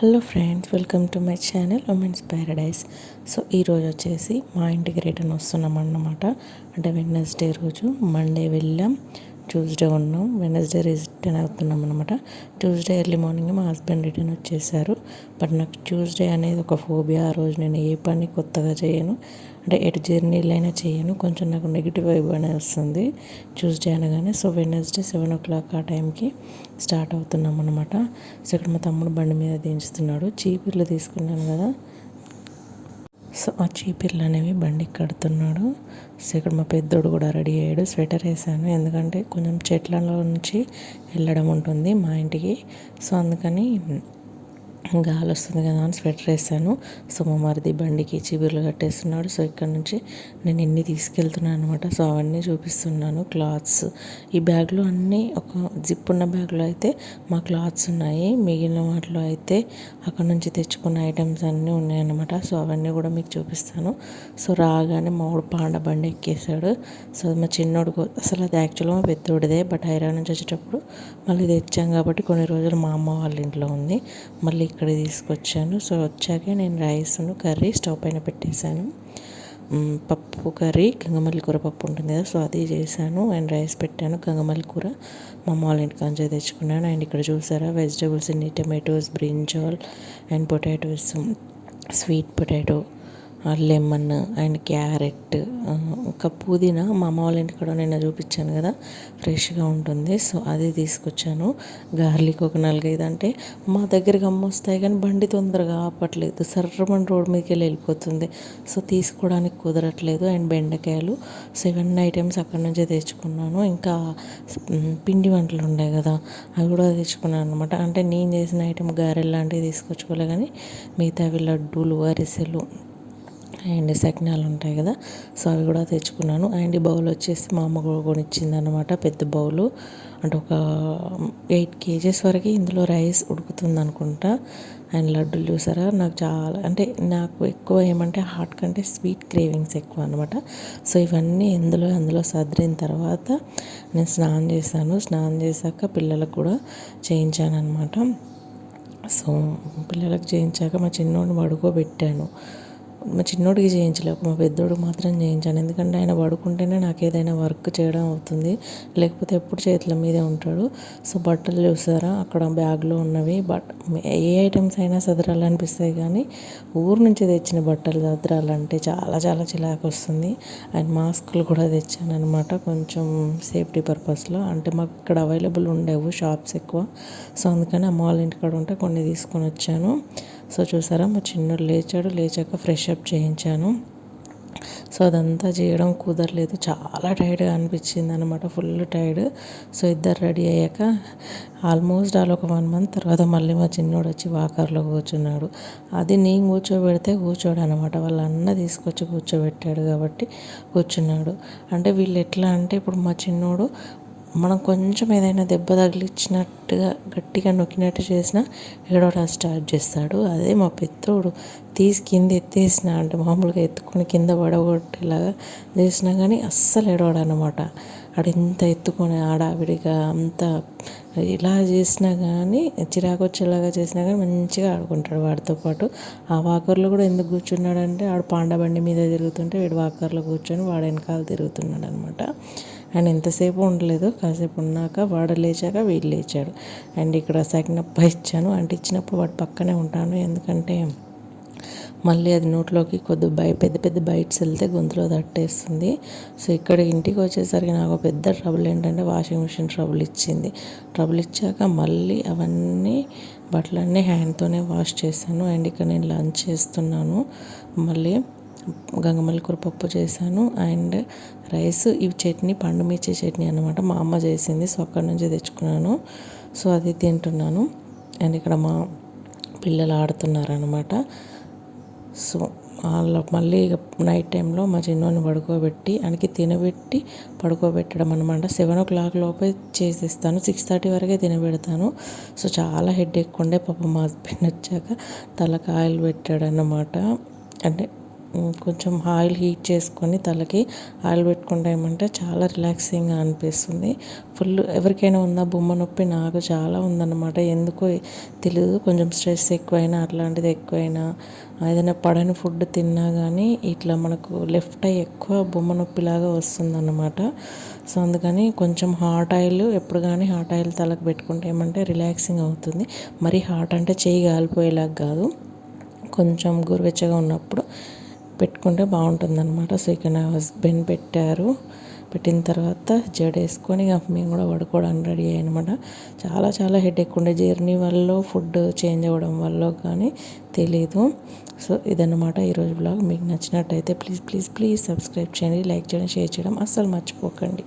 Hello friends welcome to my channel women's paradise so ఈరోజు వచ్చేసి మా ఇంటికి రిటర్న్ వస్తున్నాం అన్నమాట. అంటే వెడ్నెస్డే రోజు మండే వెళ్ళాం ట్యూస్డే ఉన్నాం. వెనస్డే రిటర్న్ అవుతున్నాం అనమాట ట్యూస్డే ఎర్లీ మార్నింగ్ మా హస్బెండ్ రిటర్న్ వచ్చేసారు. బట్ నాకు ట్యూస్డే అనేది ఒక ఫోబియా. ఆ రోజు నేను ఏ పని కొత్తగా చేయను. అంటే ఎటు జర్నీలైనా చేయను. కొంచెం నాకు నెగిటివ్ వైబ్ అనేది వస్తుంది. ట్యూస్డే అనగానే. So Wednesday seven o'clock ఆ టైంకి స్టార్ట్ అవుతున్నాం అనమాట సో ఇక్కడ మా తమ్ముడు బండి మీద దించుతున్నాడు. చీపిర్లు తీసుకున్నాను కదా. సో ఆ చీపిర్లు అనేవి బండికి కడుతున్నాడు. సో ఇక్కడ మా పెద్దోడు కూడా రెడీ అయ్యాడు. స్వెటర్ వేసాను. ఎందుకంటే కొంచెం చెట్లలో నుంచి వెళ్ళడం ఉంటుంది మా ఇంటికి. సో అందుకని గాలి వస్తుంది కదా అని స్వెటర్ వేసాను. సో మా మరిది బండికి చిబిర్లు కట్టేస్తున్నాడు. సో ఇక్కడ నుంచి నేను ఎన్ని తీసుకెళ్తున్నాను అనమాట సో అవన్నీ చూపిస్తున్నాను. క్లాత్స్. ఈ బ్యాగ్లో అన్నీ ఒక జిప్ ఉన్న బ్యాగ్లో అయితే మా క్లాత్స్ ఉన్నాయి. మిగిలిన వాటిలో అయితే అక్కడ నుంచి తెచ్చుకున్న ఐటమ్స్ అన్నీ ఉన్నాయన్నమాట సో అవన్నీ కూడా మీకు చూపిస్తాను. సో రాగానే మామిడి పాండ బండి ఎక్కేసాడు సో మా చిన్నోడు అసలు అది యాక్చువల్గా మా పెద్దోడిదే. బట్ హైరా నుంచి వచ్చేటప్పుడు మళ్ళీ తెచ్చాం కాబట్టి కొన్ని రోజులు మా అమ్మ వాళ్ళ ఇంట్లో ఉంది. మళ్ళీ అక్కడ తీసుకొచ్చాను. సో వచ్చాకే నేను రైస్ను కర్రీ స్టవ్ పైన పెట్టేశాను. పప్పు కర్రీ గంగమల్లి కూర పప్పు ఉంటుంది కదా సో అది చేశాను. అండ్ రైస్ పెట్టాను గంగమల్లి కూర. మా అమ్మ వాళ్ళ ఇంటికి తెచ్చుకున్నాను. అండ్ ఇక్కడ చూసారా వెజిటేబుల్స్ అన్ని tomatoes brinjal and potatoes sweet potato. Lemon and carrot ఇంకా పుదీనా మా అమ్మ వాళ్ళ ఇంటికాడ నిన్న చూపించాను కదా ఫ్రెష్గా ఉంటుంది. సో అది తీసుకొచ్చాను. గార్లిక్ ఒక నాలుగైదు అంటే మా దగ్గరికి అమ్మ వస్తాయి కానీ బండి తొందరగా ఆపట్లేదు. సర్రమని రోడ్ మీదకి వెళ్ళి వెళ్ళిపోతుంది. సో తీసుకోవడానికి కుదరట్లేదు. అండ్ బెండకాయలు సెవెన్ ఐటమ్స్ అక్కడ నుంచే తెచ్చుకున్నాను. ఇంకా పిండి వంటలు ఉన్నాయి కదా అవి కూడా తెచ్చుకున్నాను అనమాట అంటే నేను చేసిన ఐటమ్ గారెలు లాంటివి తీసుకొచ్చుకోలే కానీ మిగతావి లడ్డూలు అరిసెలు అండ్ సకినాలు ఉంటాయి కదా సో అవి కూడా తెచ్చుకున్నాను. అండ్ ఈ బౌల్ వచ్చేసి మా అమ్మ కూడా కొనిచ్చింది అనమాట పెద్ద బౌలు. అంటే ఒక ఎయిట్ కేజెస్ వరకు ఇందులో రైస్ ఉడుకుతుంది అనుకుంటా అండ్ లడ్డూలు చూసారా? నాకు చాలా అంటే నాకు ఎక్కువ ఏమంటే హాట్ కంటే స్వీట్ క్రేవింగ్స్ ఎక్కువ అనమాట సో ఇవన్నీ ఇందులో అందులో సదిరిన తర్వాత నేను స్నానం చేశాను. స్నానం చేశాక పిల్లలకు కూడా చేయించాను అనమాట సో పిల్లలకు చేయించాక మా చిన్నోడిని పడుకోబెట్టాను. మా చిన్నోడికి చేయించలేక మా పెద్దోడు మాత్రం చేయించాను. ఎందుకంటే ఆయన పడుకుంటేనే నాకు ఏదైనా వర్క్ చేయడం అవుతుంది. లేకపోతే ఎప్పుడు చేతుల మీదే ఉంటాడు. సో బట్టలు చూసారా? అక్కడ బ్యాగ్లో ఉన్నవి. బట్ ఏ ఐటమ్స్ అయినా సదరాలనిపిస్తాయి కానీ ఊరు నుంచి తెచ్చిన బట్టలు సదరాలంటే చాలా చాలా చిలాకు వస్తుంది. అండ్ మాస్కులు కూడా తెచ్చాను అనమాట కొంచెం సేఫ్టీ పర్పస్లో. అంటే మాకు ఇక్కడ అవైలబుల్ ఉండేవు షాప్స్ ఎక్కువ. సో అందుకని అమ్మ వాళ్ళ ఇంటికాడ ఉంటే కొన్ని తీసుకొని వచ్చాను. సో చూసారా మా చిన్నోడు లేచాడు. లేచాక ఫ్రెష్ అప్ చేయించాను. సో అదంతా చేయడం కుదరలేదు. చాలా టైర్డ్గా అనిపించింది అనమాట ఫుల్ టైర్డ్ సో ఇద్దరు రెడీ అయ్యాక ఆల్మోస్ట్ వాళ్ళు ఒక వన్ మంత్ తర్వాత మళ్ళీ మా చిన్నోడు వచ్చి వాకర్లో కూర్చున్నాడు. అది నేను కూర్చోబెడితే కూర్చోడు అనమాట వాళ్ళ అన్న తీసుకొచ్చి కూర్చోబెట్టాడు కాబట్టి కూర్చున్నాడు. అంటే వీళ్ళు ఎట్లా అంటే ఇప్పుడు మా చిన్నోడు మనం కొంచెం ఏదైనా దెబ్బ తగిలిచ్చినట్టుగా గట్టిగా నొక్కినట్టు చేసినా ఏడవడం స్టార్ట్ చేస్తాడు. అదే మా పెద్దోడు. తీసి కింద ఎత్తేసిన అంటే మామూలుగా ఎత్తుకొని కింద పడగొట్టేలాగా చేసినా కానీ అస్సలు ఏడవడు అనమాట ఆడు ఎంత ఎత్తుకొని ఆడావిడిగా అంత ఇలా చేసినా కానీ చిరాకు వచ్చేలాగా చేసినా కానీ మంచిగా ఆడుకుంటాడు వాడితో పాటు. ఆ వాకర్లో కూడా ఎందుకు కూర్చున్నాడంటే ఆడు పాండబండి మీద తిరుగుతుంటే వీడు వాకర్లో కూర్చొని వాడు వెనకాల తిరుగుతున్నాడు అనమాట అండ్ ఎంతసేపు ఉండలేదు కాసేపు ఉన్నాక వాడు లేచాక వీడు లేచాడు. అండ్ ఇక్కడ సగినప్ప ఇచ్చాను. అంటే ఇచ్చినప్పుడు వాడు పక్కనే ఉంటాను. ఎందుకంటే మళ్ళీ అది నోట్లోకి కొద్ది బై పెద్ద పెద్ద బైట్స్ వెళ్తే గొంతులో తట్టేస్తుంది. సో ఇక్కడ ఇంటికి వచ్చేసరికి నాకు పెద్ద ట్రబుల్ ఏంటంటే వాషింగ్ మిషన్ ట్రబుల్ ఇచ్చింది. ట్రబుల్ ఇచ్చాక మళ్ళీ అవన్నీ బట్టలన్నీ హ్యాండ్తోనే వాష్ చేశాను. అండ్ ఇక్కడ నేను లంచ్ చేస్తున్నాను. మళ్ళీ గంగమల్లి కూర పప్పు చేశాను. అండ్ రైస్ ఇవి చట్నీ పండు మిర్చి చట్నీ అనమాట మా అమ్మ చేసింది. సో అక్కడ నుంచి తెచ్చుకున్నాను. సో అది తింటున్నాను. అండ్ ఇక్కడ మా పిల్లలు ఆడుతున్నారు అనమాట సో వాళ్ళ మళ్ళీ నైట్ టైంలో మా చిన్నోని పడుకోబెట్టి ఆయనకి తినబెట్టి పడుకోబెట్టడం అనమాట సెవెన్ ఓ క్లాక్ లోపే చేసేస్తాను. సిక్స్ థర్టీ వరకే తినబెడతాను. సో చాలా హెడ్ ఎక్కువ ఉండే పాప మా హస్బెండ్ వచ్చాక తలకాయలు పెట్టాడనమాట అంటే కొంచెం ఆయిల్ హీట్ చేసుకొని తలకి ఆయిల్ పెట్టుకుంటే ఏమంటే చాలా రిలాక్సింగ్గా అనిపిస్తుంది. ఫుల్ ఎవరికైనా ఉందా బొమ్మ నొప్పి? నాకు చాలా ఉందన్నమాట. ఎందుకో తెలియదు కొంచెం స్ట్రెస్ ఎక్కువైనా అట్లాంటిది ఎక్కువైనా ఏదైనా పడని ఫుడ్ తిన్నా కానీ ఇట్లా మనకు లెఫ్ట్ ఐ ఎక్కువ బొమ్మ నొప్పిలాగా వస్తుందన్నమాట. సో అందుకని కొంచెం హాట్ ఆయిల్ ఎప్పుడు కానీ హాట్ ఆయిల్ తలకు పెట్టుకుంటే ఏమంటే రిలాక్సింగ్ అవుతుంది. మరి హాట్ అంటే చేయి కాలిపోయేలాగా కాదు. కొంచెం గోరువెచ్చగా ఉన్నప్పుడు పెట్టుకుంటే బాగుంటుంది అనమాట సో ఇక నా హస్బెండ్ పెట్టారు. పెట్టిన తర్వాత జడ వేసుకొని ఇక మేము కూడా పడుకోవడానికి రెడీ అయ్యనమాట. చాలా చాలా హెడేక్ ఉండే. జర్నీ వల్ల ఫుడ్ చేంజ్ అవ్వడం వల్ల కానీ తెలీదు. సో ఇదన్నమాట ఈరోజు బ్లాగ్ మీకు నచ్చినట్టయితే ప్లీజ్ ప్లీజ్ ప్లీజ్ సబ్స్క్రైబ్ చేయండి లైక్ చేయడం షేర్ చేయడం అస్సలు మర్చిపోకండి.